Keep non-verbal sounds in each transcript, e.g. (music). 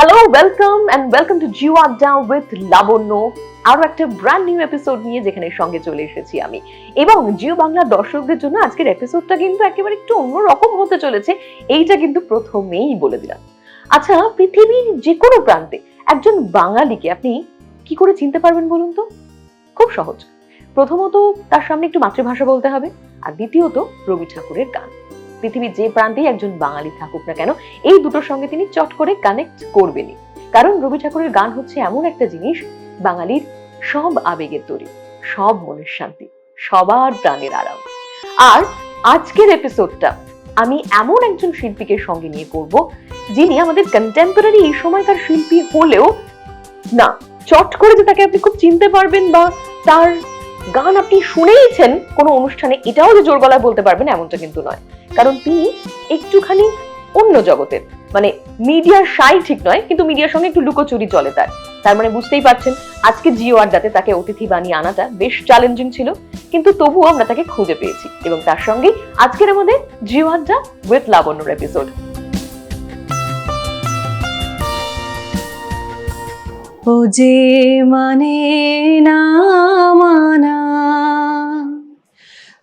Hello welcome and welcome to Jio Adda with Labanya আরও একটা brand new episode নিয়ে যেখানে সঙ্গে চলে এসেছি আমি। এবং জিও বাংলা দর্শকদের জন্য আজকের এপিসোডটা কিন্তু একেবারে একটু অন্যরকম হতে চলেছে। এইটা কিন্তু প্রথমেই বলে দিলাম। আচ্ছা পৃথিবীর যে কোনো প্রান্তে একজন বাঙালিকে আপনি কি করে চিনতে পারবেন বলুন তো? খুব সহজ। প্রথমত তার সামনে একটু মাতৃভাষা বলতে হবে আর দ্বিতীয়ত রবি ঠাকুরের গান। পৃথিবীর যে প্রান্তেই একজন বাঙালি থাকুক না কেন, এই দুটোর সঙ্গে তিনি চট করে কানেক্ট করবেনই। কারণ রবি ঠাকুরের গান হচ্ছে এমন একটা জিনিস, বাঙালির সব আবেগের তরি, সব মনের শান্তি, সবার প্রাণের আরাম। আর আজকের এপিসোডটা আমি এমন একজন শিল্পীকে সঙ্গে নিয়ে করব, যিনি আমাদের কন্টেম্পোরারি এই সময়কার শিল্পী হলেও না, চট করে যে তাকে আপনি খুব চিনতে পারবেন বা তার গান আপনি শুনেইছেন কোনো অনুষ্ঠানে, এটাও যে জোর গলায় বলতে পারবেন এমনটা কিন্তু নয়। কারণ তিনি একটুখানি অন্য জগতের মানে মিডিয়ার সাই ঠিক নয়, কিন্তু মিডিয়ার সঙ্গে একটু লুকোচুরি চলে তার। তার মানে বুঝতেই পারছেন, আজকে জিও আড্ডাতে তাকে অতিথি বানিয়ে আনাটা বেশ চ্যালেঞ্জিং ছিল, কিন্তু তবুও আমরা তাকে খুঁজে পেয়েছি। এবং তার সঙ্গে আজকের আমাদের জিও আড্ডা উইথ লাবণ্যর এপিসোড ও যে মানে না মানা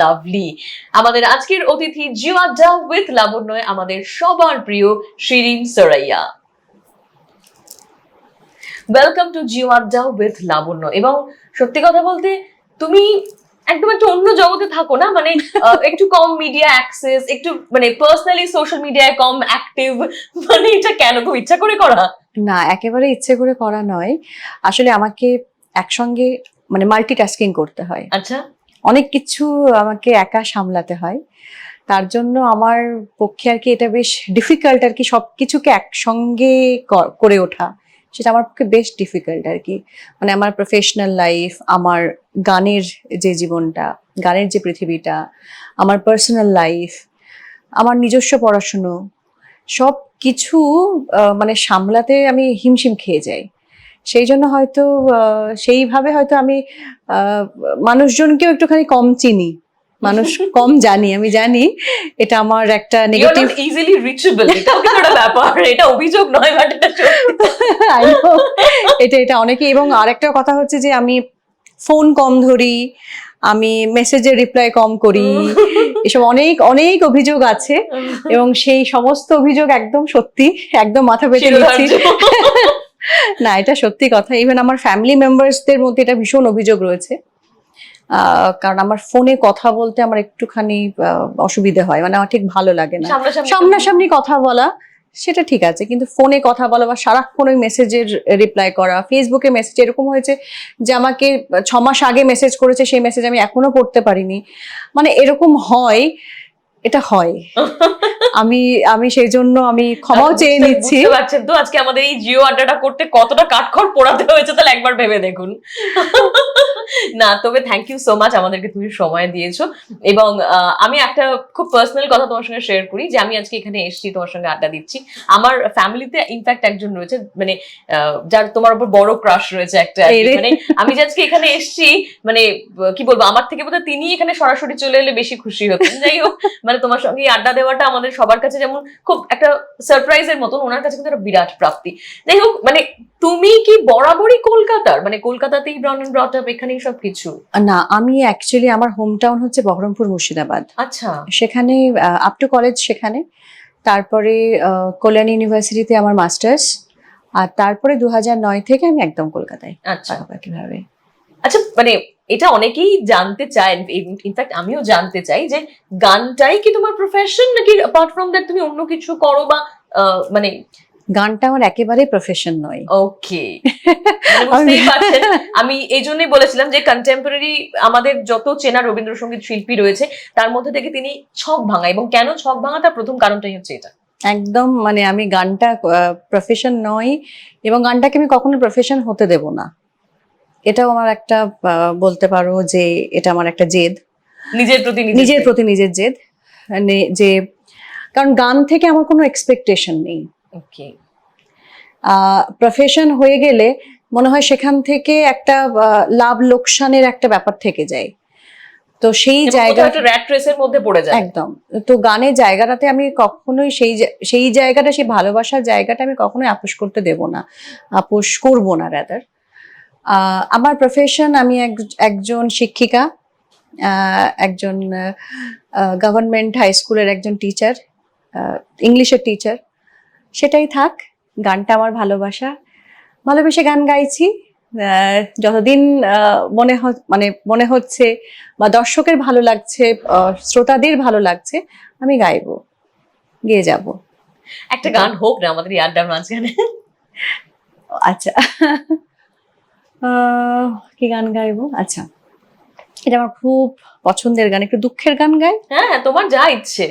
লাভলি আমাদের আজকের অতিথি জিও আড্ডা উইথ লাবণ্য আমাদের সবার প্রিয় শিরিন সরাইয়া। Welcome to Jio Adda with লাবণ্য এবং সত্যি কথা বলতে তুমি একদম একটু অন্য জগতে থাকো না? মানে (laughs) একটু কম মিডিয়া অ্যাক্সেস একটু মানে পার্সোনালি সোশ্যাল মিডিয়ায় কম অ্যাক্টিভ মানে এটা কেন খুব ইচ্ছা করে করা? না একেবারে ইচ্ছে করে করা নয়। আসলে আমাকে একসঙ্গে মানে মাল্টিটাস্কিং করতে হয়। আচ্ছা। অনেক কিছু আমাকে একা সামলাতে হয়। তার জন্য আমার পক্ষে আর কি এটা বেশ ডিফিকাল্ট আর কি সব কিছুকে একসঙ্গে করে ওঠা, সেটা আমার পক্ষে বেশ ডিফিকাল্ট আর কি। মানে আমার প্রফেশনাল লাইফ আমার গানের যে জীবনটা, গানের যে পৃথিবীটা, আমার পার্সোনাল লাইফ আমার নিজস্ব পড়াশুনো সব কিছু মানে সামলাতে আমি হিমশিম খেয়ে যাই। সেই জন্য হয়তো সেইভাবে হয়তো আমি মানুষজনকেও একটুখানি কম চিনি। মানুষ (laughs) কম জানি আমি জানি এটা আমার একটা নেগেটিভ ইজিলি রিচেবল কিন্তু একটা ব্যাপার এটা অভিযোগ নয় বাট (laughs) এটা এটা এটা অনেকে এবং আরেকটা কথা হচ্ছে যে আমি ফোন কম ধরি আমি মেসেজের রিপ্লাই কম করি (laughs) এসব অনেক অনেক অভিযোগ আছে এবং সেই সমস্ত অভিযোগ একদম সত্যি একদম মাথা পেতে নিচ্ছি। না এটা সত্যি কথা। ইভেন আমার ফ্যামিলি মেম্বার্সদের মধ্যে এটা ভীষণ অভিযোগ রয়েছে। কারণ আমার ফোনে কথা বলতে আমার একটুখানি অসুবিধে হয়। মানে আমার ঠিক ভালো লাগে না। সামনাসামনি সামনাসামনি কথা বলা সেটা ঠিক আছে। কিন্তু ফোনে কথা বলা বা সারাক্ষণ ওই মেসেজের রিপ্লাই করা ফেসবুকে মেসেজ এরকম হয়েছে যে আমাকে ছ মাস আগে মেসেজ করেছে সেই মেসেজ আমি এখনও পড়তে পারিনি। মানে এরকম হয় এটা হয়। (laughs) আমি আমি সেই জন্য আমি ক্ষমাও চেয়ে নিচ্ছি। পারছেন তো আজকে আমাদের এই জিও আড্ডাটা করতে কতটা কাঠখড় পোড়াতে হয়েছে তাহলে একবার ভেবে দেখুন। (laughs) না তবে থ্যাংক ইউ সো মাচ আমাদেরকে তুমি সময় দিয়েছ। এবং আমি একটা খুব পার্সোনাল কথা তোমার সঙ্গে শেয়ার করি যে আমি আজকে এখানে এসেছি তোমার সঙ্গে আড্ডা দিচ্ছি। আমার ফ্যামিলিতে ইনফ্যাক্ট একজন রয়েছে মানে যার তোমার উপর বড় ক্রাশ রয়েছে একটা। মানে আমি যে আজকে এখানে এসেছি মানে কি বলব আমার থেকে বোধহয় তিনি এখানে সরাসরি চলে এলে বেশি খুশি হতেন। যাই হোক মানে তোমার সঙ্গে আড্ডা দেওয়াটা আমাদের সবার কাছে যেমন খুব একটা সারপ্রাইজের মতন ওনার কাছে কিন্তু একটা বিরাট প্রাপ্তি। যাই হোক মানে তুমি কি বরাবরই কলকাতার? মানে কলকাতাতেই ব্রাউন অ্যান্ড ব্রট আপ এখানেই সব কিছু না আমি অ্যাকচুয়ালি আমার হোম টাউন হচ্ছে বহরমপুর মুর্শিদাবাদ। আচ্ছা। সেখানে আপ টু কলেজ সেখানে। তারপরে কল্যাণ ইউনিভার্সিটিতে আমার মাস্টার্স আর তারপরে দু নয় থেকে আমি একদম কলকাতায় আচ্ছা। পাকাপাকি ভাবে আচ্ছা মানে এটা অনেকেই জানতে চায় ইনফ্যাক্ট আমিও জানতে চাই যে গানটাই কি তোমার প্রফেশন নাকি অ্যাপার্ট ফ্রম দ্যাট তুমি অন্য কিছু করো বা মানে গানটা আমার একেবারে প্রফেশন নয়। ওকে আমি এই জন্যই বলেছিলাম যে কন্টেম্পোরারি আমাদের যত চেনা রবীন্দ্রসঙ্গীত শিল্পী রয়েছে তার মধ্যে থেকে তিনি ছক ভাঙা এবং কেন ছক ভাঙা তার প্রথম কারণটাই হচ্ছে এটা। একদম মানে আমি গানটা প্রফেশন নয় এবং গানটাকে আমি কখনো প্রফেশন হতে দেব না। এটাও আমার একটা বলতে পারো যে এটা আমার একটা জেদ। নিজের প্রতি নিজের প্রতি নিজের জেদ। মানে যে কারণ গান থেকে আমার কোনো এক্সপেকটেশন নেই। ওকে প্রফেশন হয়ে গেলে মনে হয় সেখান থেকে একটা লাভ লোকসানের একটা ব্যাপার থেকে যায়। তো সেই জায়গা একটা র্যাট রেসের মধ্যে পড়ে যায়। একদম। তো গানের জায়গাটাতে আমি কখনোই সেই সেই জায়গাটা সেই ভালোবাসার জায়গাটা আমি কখনোই আপোষ করতে দেব না। আপোষ করব না রাদার আমার প্রফেশন আমি এক- একজন শিক্ষিকা একজন গভর্নমেন্ট হাই স্কুলের একজন টিচার ইংলিশের টিচার সেটাই থাক গানটা আমার ভালোবাসা। ভালোবেসে গান গাইছি যতদিন মনে মানে মনে হচ্ছে বা দর্শকের ভালো লাগছে শ্রোতাদের ভালো লাগছে আমি গাইবো গিয়ে যাব। একটা গান হোক না আমাদের ইয়ারটার মাঝখানে। আচ্ছা। কি গান গাইবো? আচ্ছা এটা আমার খুব পছন্দের গান একটু দুঃখের গান গাই। হ্যাঁ তোমার যা ইচ্ছে।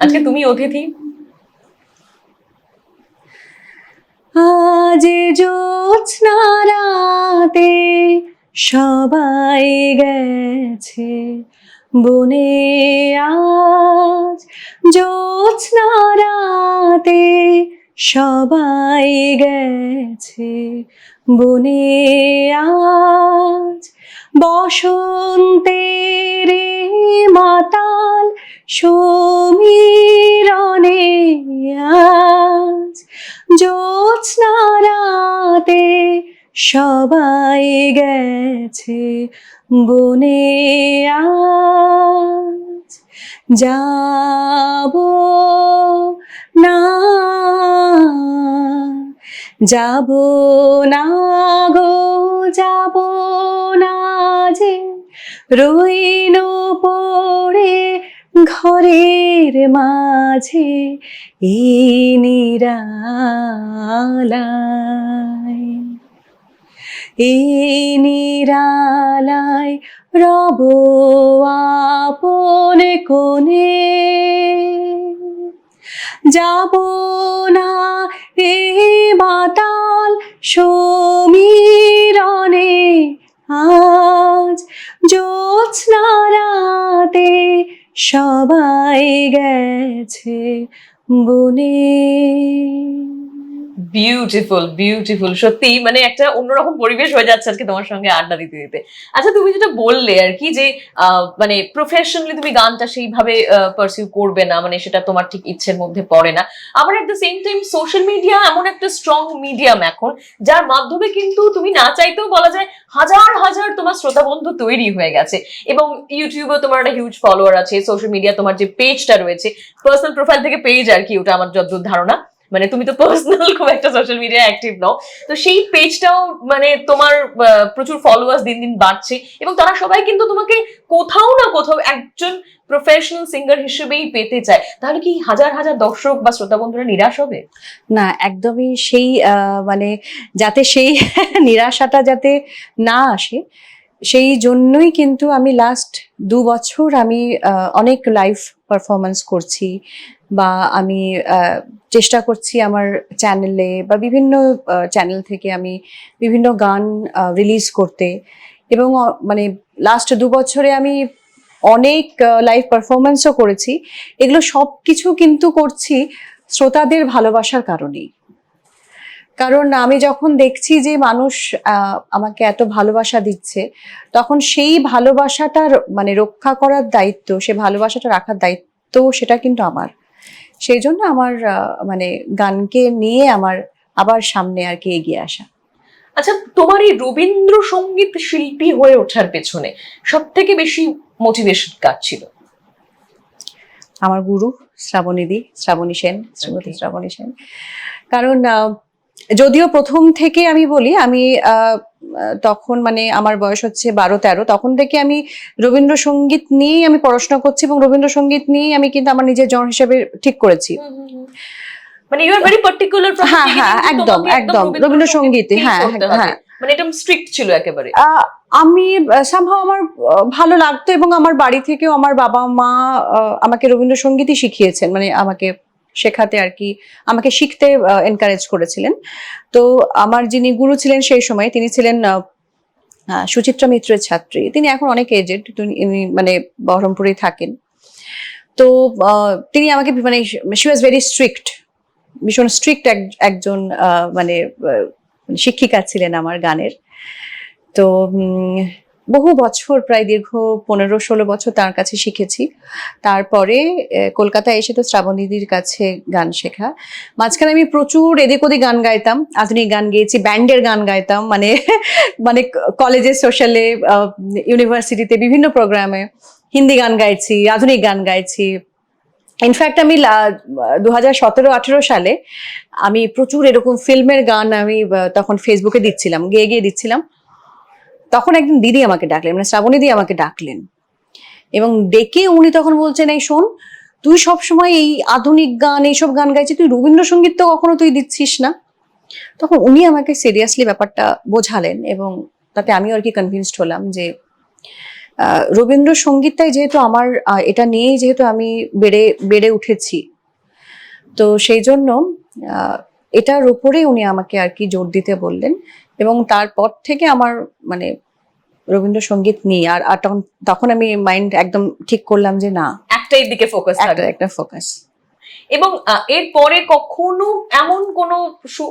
আজকে তুমি অতিথি। আজ জ্যোৎস্না রাতে সবাই গেছে। বনে আজ জ্যোৎস্না রাতে সবাই গেছে। বনে আজ বসন্তের মাতাল সমীরণে আজ জ্যোৎস্না রাতে সবাই গেছে বনে আজ। যাব না। যাব না গো, যাব না যে রইল পড়ে ঘরের মাঝে এই নিরালায়। রব আপন কোণে যাব না এ মাতাল সমীরণে আজ জোৎস্না রাতে সবাই গেছে বনে। বিউটিফুল বিউটিফুল সত্যি মানে একটা অন্যরকম পরিবেশ হয়ে যাচ্ছে আজকে তোমার সঙ্গে আড্ডা দিতে দিতে। আচ্ছা তুমি যেটা বললে আর কি যে মানে প্রফেশনালি তুমি গানটা সেইভাবে পারসিউ করবে না মানে সেটা তোমার ঠিক ইচ্ছের মধ্যে পড়ে না। আবার at the same time social media এমন একটা স্ট্রং মিডিয়াম এখন, যার মাধ্যমে কিন্তু তুমি না চাইতেও বলা যায় হাজার হাজার তোমার শ্রোতা বন্ধু তৈরি হয়ে গেছে। এবং ইউটিউবে তোমার একটা হিউজ ফলোয়ার আছে সোশ্যাল মিডিয়া তোমার যে পেজটা রয়েছে পার্সোনাল প্রোফাইল থেকে পেজ আর কি, ওটা আমার যতদূর ধারণা। মানে তুমি তো পার্সোনাল খুব একটা সোশ্যাল মিডিয়া অ্যাক্টিভ নও। তো সেই পেজটাও মানে তোমার প্রচুর ফলোয়ার্স দিন দিন বাড়ছে এবং তারা সবাই কিন্তু তোমাকে কোথাও না কোথাও একজন প্রফেশনাল সিঙ্গার হিসেবেই পেতে চায়। তাহলে কি হাজার হাজার দর্শক বা শ্রোতা বন্ধুরা নিরাশ হবে? না, একদমই সেই মানে যাতে সেই (laughs) নিরাশাটা যাতে না আসে, সেই জন্যই কিন্তু আমি লাস্ট দু বছর আমি অনেক লাইভ পারফরমেন্স করছি। বা আমি চেষ্টা করছি আমার চ্যানেলে বা বিভিন্ন চ্যানেল থেকে আমি বিভিন্ন গান রিলিজ করতে। এবং মানে লাস্ট দু বছরে আমি অনেক লাইভ পারফরমেন্সও করেছি। এগুলো সব কিছু কিন্তু করছি শ্রোতাদের ভালোবাসার কারণেই। কারণ আমি যখন দেখছি যে মানুষ আমাকে এত ভালোবাসা দিচ্ছে, তখন সেই ভালোবাসাটার মানে রক্ষা করার দায়িত্ব, সে ভালোবাসাটা রাখার দায়িত্ব সেটা কিন্তু আমার। সেই জন্য আমার মানে গানকে নিয়ে আমার আবার সামনে আর কি এগিয়ে আসা। আচ্ছা তোমার এই রবীন্দ্রসঙ্গীত শিল্পী হয়ে ওঠার পেছনে সব থেকে বেশি মোটিভেশন কাজ ছিল? আমার গুরু শ্রাবণীদি শ্রাবণী সেন শ্রীমতী শ্রাবণী সেন। কারণ আহ, যদিও প্রথম থেকে আমি বলি আমি তখন মানে আমার বয়স হচ্ছে বারো তেরো তখন থেকে আমি রবীন্দ্রসঙ্গীত নিয়েই আমি পড়াশোনা করছি এবং রবীন্দ্রসঙ্গীত নিয়েই আমি কিন্তু আমার নিজের জন হিসেবে ঠিক করেছি। মানে ইউ আর ভেরি পার্টিকুলার হ্যাঁ, হ্যাঁ, একদম, একদম, রবীন্দ্রসঙ্গীতে, হ্যাঁ, হ্যাঁ। মানে একদম স্ট্রিক্ট ছিল একেবারে। আমি সামহাও আমার ভালো লাগতো এবং আমার বাড়ি থেকেও আমার বাবা মা আমাকে রবীন্দ্রসঙ্গীতই শিখিয়েছেন মানে আমাকে শেখাতে আর কি, আমাকে শিখতে এনকারেজ করেছিলেন। তো আমার যিনি গুরু ছিলেন সেই সময় তিনি ছিলেন সুচিত্রা মিত্রের ছাত্রী। তিনি এখন অনেক এজেড তিনি মানে বহরমপুরেই থাকেন। তো তিনি আমাকে মানে শি ওয়াজ ভেরি স্ট্রিক্ট ভীষণ স্ট্রিক্ট একজন মানে শিক্ষিকা ছিলেন আমার গানের। তো বহু বছর, প্রায় দীর্ঘ পনেরো ষোলো বছর তার কাছে শিখেছি। তারপরে কলকাতায় এসে তো শ্রাবণীদির কাছে গান শেখা। মাঝখানে আমি প্রচুর এদিক ওদিক গান গাইতাম, আধুনিক গান গেয়েছি, ব্যান্ডের গান গাইতাম মানে মানে কলেজে, সোশ্যালে ইউনিভার্সিটিতে, বিভিন্ন প্রোগ্রামে হিন্দি গান গাইছি, আধুনিক গান গাইছি। ইনফ্যাক্ট আমি দু হাজার সতেরো আঠেরো সালে আমি প্রচুর এরকম ফিল্মের গান আমি তখন ফেসবুকে দিচ্ছিলাম, গেয়ে গিয়ে দিচ্ছিলাম। তখন একদিন দিদি আমাকে ডাকলেন মানে শ্রাবণী দি আমাকে ডাকলেন। এবং ডেকে উনি তখন বলছেন, এই শোন, তুই সব সময় এই আধুনিক গান, এইসব গান গাইছিস, তুই রবীন্দ্রসঙ্গীত তো কখনো তুই দিচ্ছিস না? তখন উনি আমাকে সিরিয়াসলি ব্যাপারটা বোঝালেন এবং তাতে আমিও আর কি কনভিন্সড হলাম যে রবীন্দ্রসঙ্গীতটাই যেহেতু আমার এটা নিয়েই যেহেতু আমি বেড়ে বেড়ে উঠেছি। তো সেই জন্য এটার উপরেই উনি আমাকে আর কি জোর দিতে বললেন এবং তারপর থেকে আমার মানে রবীন্দ্রসঙ্গীত নিয়ে আর আর তখন তখন আমি মাইন্ড একদম ঠিক করলাম যে না। একটাই দিকে ফোকাস একটা একটা ফোকাস এবং এরপরে কখনো এমন কোনো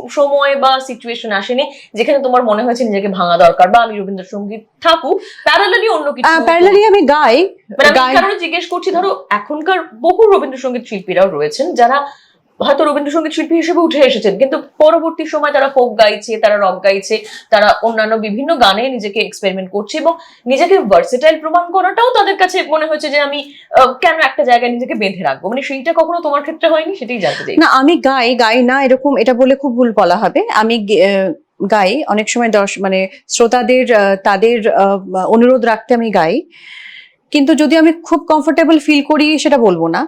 সময় বা সিচুয়েশন আসেনি যেখানে তোমার মনে হয়েছে নিজেকে ভাঙা দরকার বা আমি রবীন্দ্রসঙ্গীত থাকুক প্যারালালি অন্য কিছু প্যারালালি আমি গাই মানে আমি গাই। কারণে জিজ্ঞেস করছি ধরো এখনকার বহু রবীন্দ্রসঙ্গীত শিল্পীরাও রয়েছেন যারা হয়তো রবীন্দ্রসঙ্গীত শিল্পী হিসেবে উঠে এসেছেন, কিন্তু পরবর্তী সময় তারা ফোক গাইছে, তারা রক গাইছে, তারা অন্যান্য বিভিন্ন গানে নিজেকে এক্সপেরিমেন্ট করছে এবং নিজেকে ভার্সেটাইল প্রমাণ করাটাও তাদের কাছে মনে হয়েছে যে আমি কেন একটা জায়গায় নিজেকে বেঁধে রাখব? মানে সেইটা কখনো তোমার ক্ষেত্রে হয়নি? সেটাই জানতে চাই না, আমি গাই গাই না এরকম, এটা বলে খুব ভুল বলা হবে। আমি গাই, অনেক সময় দর্শ মানে শ্রোতাদের তাদের অনুরোধ রাখতে আমি গাই। কিন্তু যদি আমি খুব কমফোর্টেবল ফিল করি সেটা বলব না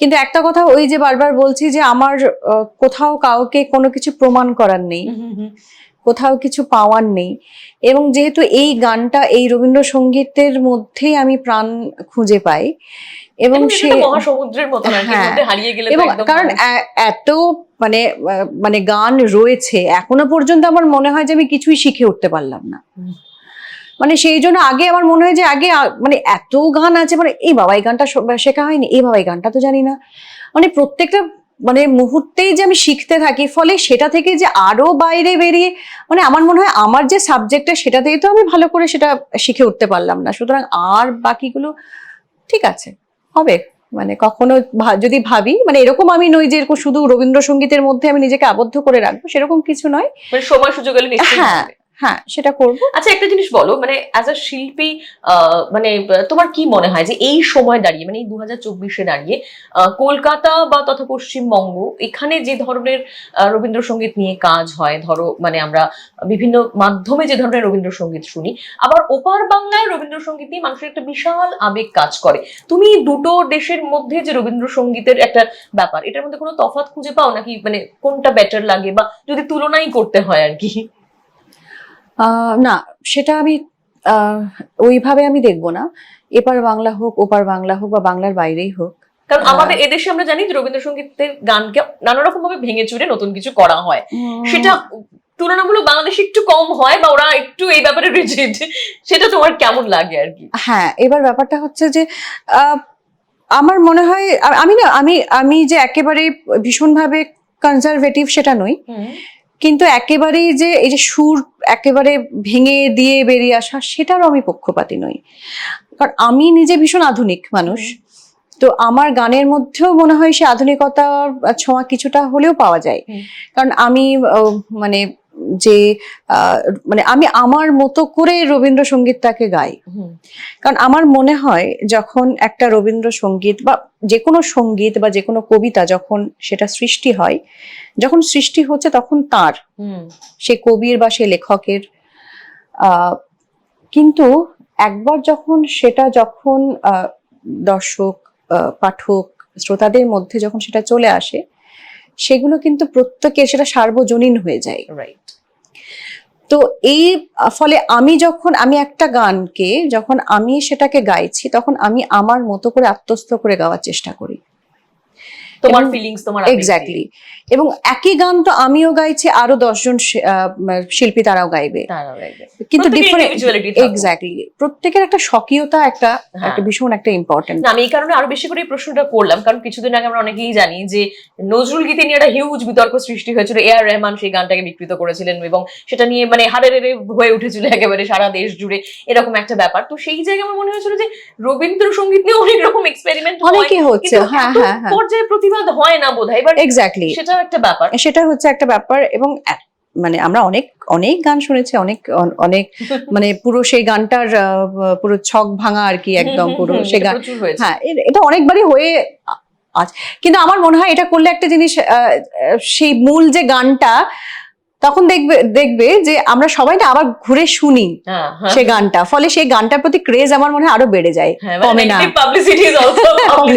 কিন্তু একটা কথা ওই যে বারবার বলছি যে আমার কোথাও কাউকে কোনো কিছু প্রমাণ করার নেই কোথাও কিছু পাওয়ার নেই এবং যেহেতু এই গানটা এই রবীন্দ্রসঙ্গীতের মধ্যেই আমি প্রাণ খুঁজে পাই এবং সে সে মহাসমুদ্রের মতো হ্যাঁ। মধ্যে হারিয়ে গেলে এবং কারণ এত মানে মানে গান রয়েছে এখনও পর্যন্ত আমার মনে হয় যে আমি কিছুই শিখে উঠতে পারলাম না। মানে সেই জন্য আগে আমার মনে হয় যে আগে মানে এত গান আছে মানে এই বাবা এই গানটা শেখা হয়নি এই বাবা এই গানটা তো জানি না। মানে প্রত্যেকটা মানে মুহূর্তেই যে আমি শিখতে থাকি ফলে সেটা থেকে যে আরও বাইরে বেরিয়ে মানে আমার মনে হয় আমার যে সাবজেক্টটা সেটাতেই তো আমি ভালো করে সেটা শিখে উঠতে পারলাম না। সুতরাং আর বাকিগুলো ঠিক আছে হবে। মানে কখনো যদি ভাবি মানে এরকম আমি নই যে এরকম শুধু রবীন্দ্রসঙ্গীতের মধ্যে আমি নিজেকে আবদ্ধ করে রাখব সেরকম কিছু নয়। মানে সময় সুযোগ হ্যাঁ। হ্যাঁ সেটা করব। আচ্ছা একটা জিনিস বলো মানে অ্যাজ আ শিল্পী মানে তোমার কি মনে হয় যে এই সময় দাঁড়িয়ে মানে এই দু হাজার চব্বিশে দাঁড়িয়ে কলকাতা বা তথা পশ্চিমবঙ্গ, এখানে যে ধরনের রবীন্দ্রসঙ্গীত নিয়ে কাজ হয়, ধরো মানে আমরা বিভিন্ন মাধ্যমে যে ধরনের রবীন্দ্রসঙ্গীত শুনি, আবার ওপার বাংলায় রবীন্দ্রসঙ্গীত নিয়ে মানুষের একটা বিশাল আবেগ কাজ করে। তুমি দুটো দেশের মধ্যে যে রবীন্দ্রসঙ্গীতের একটা ব্যাপার, এটার মধ্যে কোনো তফাৎ খুঁজে পাও নাকি মানে কোনটা বেটার লাগে বা যদি তুলনাই করতে হয় আর কি? না সেটা আমি ওইভাবে আমি দেখব না। এপার বাংলা হোক ওপার বাংলা হোক বা বাংলার বাইরেই হোক। কারণ। আমাদের এদেশে আমরা জানি যে রবীন্দ্রসঙ্গীতের গানকে নানা রকম ভাবে ভেঙে চুরে নতুন কিছু করা হয়। সেটা তুলনামূলক বাংলাদেশে একটু কম হয় বা ওরা একটু এই ব্যাপারে রিজিড সেটা তোমার কেমন লাগে আর কি? হ্যাঁ এবার ব্যাপারটা হচ্ছে যে আহ, আমার মনে হয় আমি না আমি আমি যে একেবারে ভীষণভাবে কনজারভেটিভ সেটা নই। কিন্তু একেবারেই যে এই যে সুর একেবারে ভেঙে দিয়ে বেরিয়ে আসা সেটারও আমি পক্ষপাতি নই। কারণ আমি নিজে ভীষণ আধুনিক মানুষ তো আমার গানের মধ্যেও মনে হয় সে আধুনিকতার ছোঁয়া কিছুটা হলেও পাওয়া যায়। কারণ আমি মানে যে মানে আমি আমার মতো করে রবীন্দ্রসঙ্গীতটাকে গাই। কারণ আমার মনে হয় যখন একটা রবীন্দ্রসঙ্গীত বা যে কোনো সংগীত বা যে কোনো কবিতা যখন সেটা সৃষ্টি হয় যখন সৃষ্টি হচ্ছে তখন তার। সে কবির বা সে লেখকের। আহ, কিন্তু একবার যখন সেটা যখন আহ, দর্শক আহ, পাঠক শ্রোতাদের মধ্যে যখন সেটা চলে আসে সেগুলো কিন্তু প্রত্যেকে সেটা সার্বজনীন হয়ে যায়। রাইট তো এই ফলে আমি যখন আমি একটা গানকে যখন আমি সেটাকে গাইছি তখন আমি আমার মতো করে আত্মস্থ করে গাওয়ার চেষ্টা করি। তোমার ফিলিংস তোমার এক্স্যাক্টলি এবং একই গান তো আমিও গাইছি আরও দশজন শিল্পী তারাও গাইবে। কিন্তু ডিফারেন্ট এক্স্যাক্টলি প্রত্যেকের একটা স্বকীয়তা একটা হ্যাঁ। একটা ভীষণ একটা ইম্পর্টেন্ট আমি এই কারণে আরও বেশি করে প্রশ্নটা করলাম কারণ কিছুদিন আগে আমরা অনেকেই জানি যে নজরুল গীতে নিয়ে একটা হিউজ বিতর্ক সৃষ্টি হয়েছিল। এ আর রহমান সেই গানটাকে বিকৃত করেছিলেন এবং সেটা নিয়ে মানে হারে রে হয়ে উঠেছিল একেবারে সারা দেশ জুড়ে। এরকম একটা ব্যাপার। তো সেই জায়গায় আমার মনে হয়েছিল যে রবীন্দ্রসঙ্গীত নিয়ে অনেক রকম এক্সপেরিমেন্ট অনেকে হচ্ছে। হ্যাঁ হ্যাঁ হ্যাঁ। পর্যায়ে প্রতিবাদ হয় না বোধহয় এবার এক্স্যাক্টলি সেটাও একটা ব্যাপার। সেটা হচ্ছে একটা ব্যাপার এবং মানে আমরা অনেক অনেক গান শুনেছি অনেক অনেক (laughs) মানে পুরো সেই গানটার পুরো ছক ভাঙা আর কি একদম পুরো সে গান হ্যাঁ এটা অনেকবারই হয়ে আছে কিন্তু আমার মনে হয় এটা করলে একটা জিনিস সেই মূল যে গানটা তখন দেখবে দেখবে যে আমরা সবাই না আবার ঘুরে শুনি হ্যাঁ হ্যাঁ। গানটা ফলে সেই গানটার প্রতি ক্রেজ আমার মনে হয় আরও বেড়ে যায় হ্যাঁ কমে না। পাবলিসিটি ইজ অলসো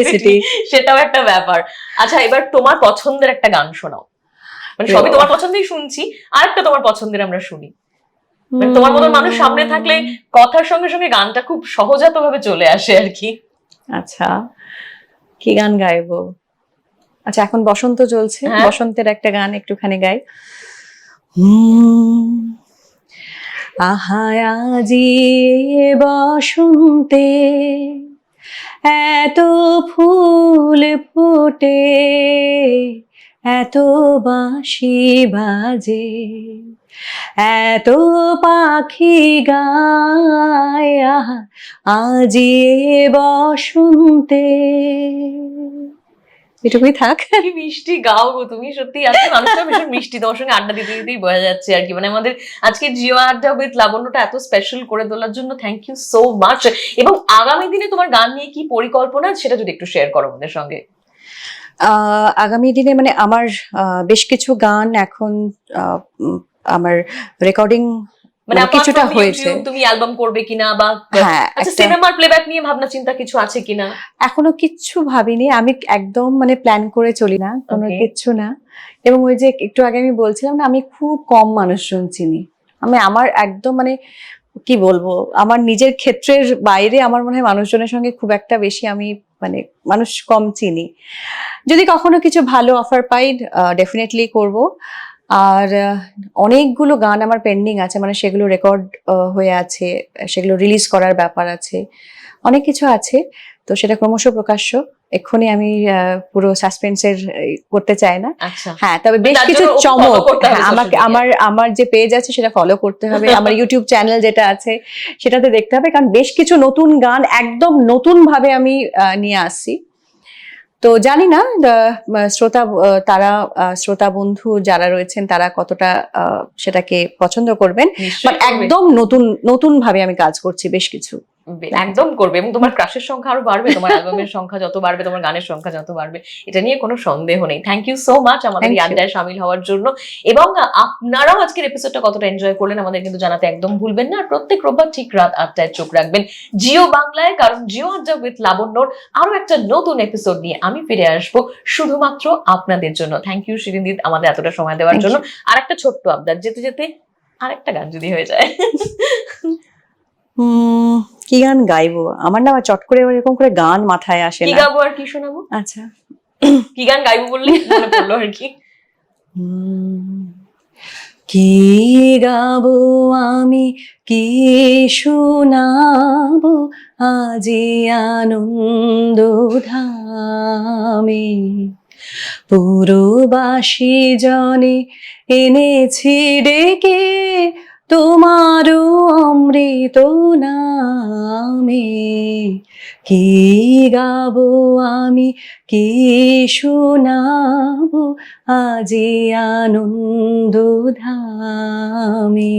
পাবলিসিটি (laughs) সেটাও একটা ব্যাপার। আচ্ছা এবার তোমার পছন্দের একটা গান শোনাও। মানে সবই তোমার পছন্দেই শুনছি আর একটা তোমার পছন্দের আমরা শুনি। মানে তোমার মতন মানুষ সামনে থাকলে কথার সঙ্গে সঙ্গে গানটা খুব সহজাত ভাবে চলে আসে আর কি। আচ্ছা কি গান গাইবো? আচ্ছা এখন বসন্ত চলছে হ্যাঁ। বসন্তের একটা গান একটুখানি গাই। হুম, আহা আজি এ বসন্তে এত ফুল ফোটে এত বাঁশি বাজে এত পাখি গায় আজিয়ে আজি বসন্তে। এটুকুই থাক। কি মিষ্টি গাও গো তুমি সত্যি আজকে মানুষটা ভীষণ মিষ্টি তোমার সঙ্গে আড্ডা দিতে দিতেই বোঝা যাচ্ছে আর কি। মানে আমাদের আজকে জিও আড্ডা উইথ লাবণ্যটা এত স্পেশাল করে তোলার জন্য থ্যাংক ইউ সো মাচ এবং আগামী দিনে তোমার গান নিয়ে কি পরিকল্পনা সেটা যদি একটু শেয়ার করো আমাদের সঙ্গে। আহ, আগামী দিনে মানে আমার আহ, বেশ কিছু গান এখন আমার রেকর্ডিং মানে মানে কিছুটা হয়েছে। তুমি অ্যালবাম করবে কিনা বা হ্যাঁ আচ্ছা সিনেমার প্লেব্যাক নিয়ে ভাবনা চিন্তা কিছু আছে কিনা? এখনও কিচ্ছু ভাবিনি। আমি একদম মানে প্ল্যান করে চলি না কোনো. কিচ্ছু না। এবং ওই যে একটু আগে আমি বলছিলাম না আমি খুব কম মানুষজন চিনি। আমি আমার একদম মানে কি বলব আমার নিজের ক্ষেত্রের বাইরে আমার মনে হয় মানুষজনের সঙ্গে খুব একটা বেশি আমি মানে মানুষ কম চিনি। যদি কখনো কিছু ভালো অফার পাই ডেফিনেটলি করব। আর অনেকগুলো গান আমার পেন্ডিং আছে মানে সেগুলো রেকর্ড হয়ে আছে সেগুলো রিলিজ করার ব্যাপার আছে অনেক কিছু আছে তো সেটা ক্রমশ প্রকাশ্য এক্ষুনি আমি পুরো সাসপেন্সের করতে চাই না। আচ্ছা। হ্যাঁ তবে বেশ কিছু চমক। হ্যাঁ, আমাকে আমার আমার যে পেজ আছে সেটা ফলো করতে হবে আমার ইউটিউব চ্যানেল যেটা আছে সেটাতে দেখতে হবে কারণ বেশ কিছু নতুন গান একদম নতুন ভাবে আমি নিয়ে আসছি। তো জানি না শ্রোতা তারা আহ, শ্রোতা বন্ধু যারা রয়েছেন তারা কতটা আহ, সেটাকে পছন্দ করবেন। বাট একদম নতুন নতুন ভাবে আমি কাজ করছি বেশ কিছু। একদম করবে এবং তোমার ক্রাশের সংখ্যা আরও বাড়বে তোমার (laughs) অ্যালবামের সংখ্যা যত বাড়বে তোমার গানের সংখ্যা যত বাড়বে এটা নিয়ে কোনো সন্দেহ নেই। থ্যাংক ইউ সো মাচ আমাদের এই আড্ডায় সামিল হওয়ার জন্য। এবং আপনারাও আজকের এপিসোডটা কতটা এনজয় করলেন আমাদের কিন্তু জানাতে একদম ভুলবেন না। প্রত্যেক রোববার ঠিক রাত আটটায় চোখ রাখবেন জিও বাংলায় কারণ জিও আড্ডা উইথ লাবণ্যর আরও একটা নতুন এপিসোড নিয়ে আমি ফিরে আসব শুধুমাত্র আপনাদের জন্য। থ্যাংক ইউ শিরিন্দিত আমাদের এতটা সময় দেওয়ার জন্য। আর একটা ছোট্ট আবদার যেতে যেতে আরেকটা গান যদি হয়ে যায়। (laughs) উম, কি গান গাইবো? আমার না চট করে এরকম করে গান মাথায় আসে কি গাবো আর কি শোনাবো? আচ্ছা। (coughs) কি গান গাইবো বললে? মনে পড়ল আর কি। কি গাবো আমি? কি শোনাবো? আজি আনন্দ ধামে। পুরবাসী জনে এনেছি ডেকে তোমারও অমৃত নামে কি গাবো আমি কি শোনাবো আজি আনন্দ ধামে?